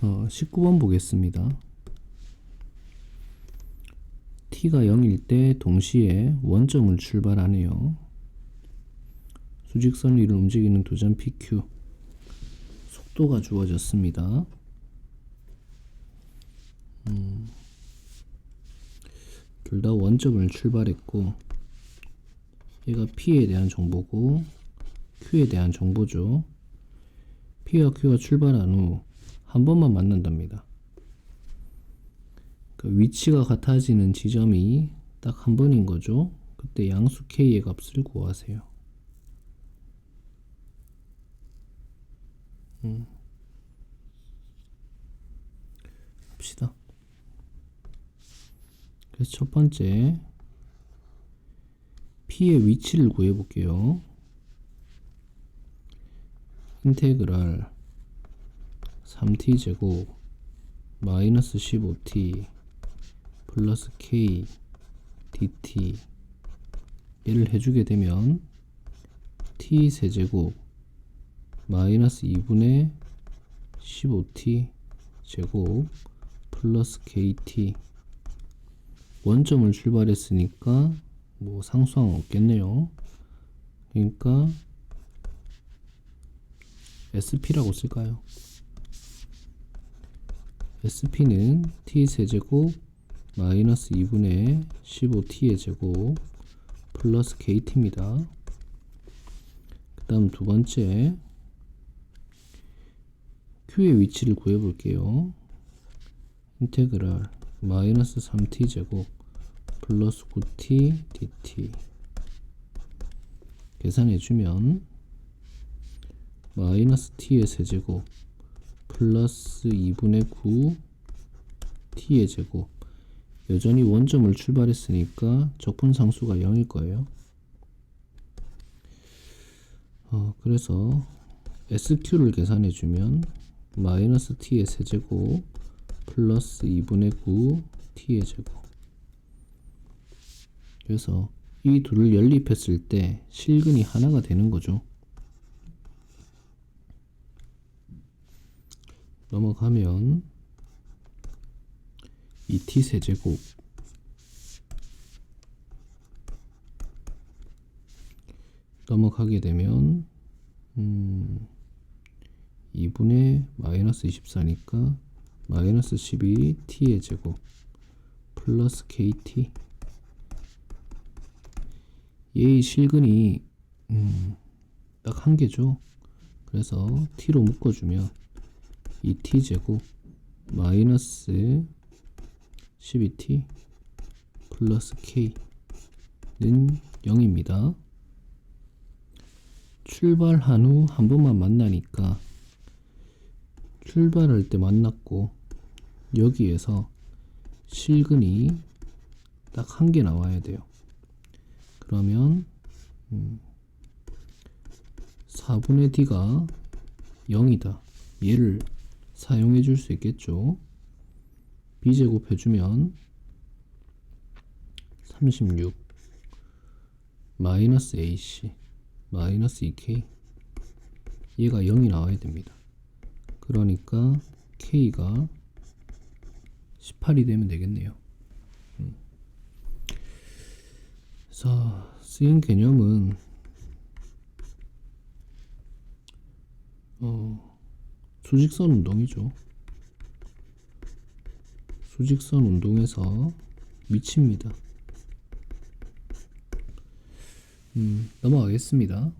어, 19번 보겠습니다. t가 0일 때 동시에 원점을 출발하네요. 수직선 위를 움직이는 두점 PQ 속도가 주어졌습니다. 음, 둘 다 원점을 출발했고 얘가 P에 대한 정보고 Q에 대한 정보죠. P와 Q가 출발한 후 한 번만 만난답니다. 그 위치가 같아지는 지점이 딱 한 번인 거죠. 그때 양수 K의 값을 구하세요. 음. 합시다. 그래서 첫 번째 P의 위치를 구해 볼게요. 인테그랄 3t 제곱 마이너스 15t 플러스 k dt 얘를 해주게 되면 t 세제곱 마이너스 2분의 15t 제곱 플러스 kt 원점을 출발했으니까 뭐 상수항 없겠네요. 그러니까 SP라고 쓸까요? SP는 t 세제곱 마이너스 2분의 15t의 제곱 플러스 KT입니다. 그 다음 두 번째 Q의 위치를 구해볼게요. 인테그랄 마이너스 3t 제곱 플러스 9t dt 계산해주면 마이너스 t의 세제곱 플러스 2분의 9 t의 제곱 여전히 원점을 출발했으니까 적분상수가 0일 거예요. 어, 그래서 SQ를 계산해 주면 마이너스 t의 세제곱 플러스 2분의 9 t의 제곱 그래서 이 둘을 연립했을 때 실근이 하나가 되는 거죠. 넘어가면 이 t 세제곱 넘어가게 되면 음 2분의 마이너스 24니까 마이너스 12 t의 제곱 플러스 kt 얘의 실근이 음, 딱 한 개죠. 그래서 t로 묶어주면 이 t 제곱 마이너스 12t 플러스 k는 0입니다. 출발한 후 한 번만 만나니까 출발할 때 만났고 여기에서 실근이 딱 한 개 나와야 돼요. 그러면 음, 4분의 d가 0이다. 얘를 사용해 줄 수 있겠죠. b제곱 해주면 36 마이너스 ac 마이너스 2k 얘가 0이 나와야 됩니다. 그러니까 k가 18이 되면 되겠네요. 음. 자, 쓰인 개념은 어, 수직선 운동이죠. 수직선 운동에서 위치입니다. 음, 넘어가겠습니다.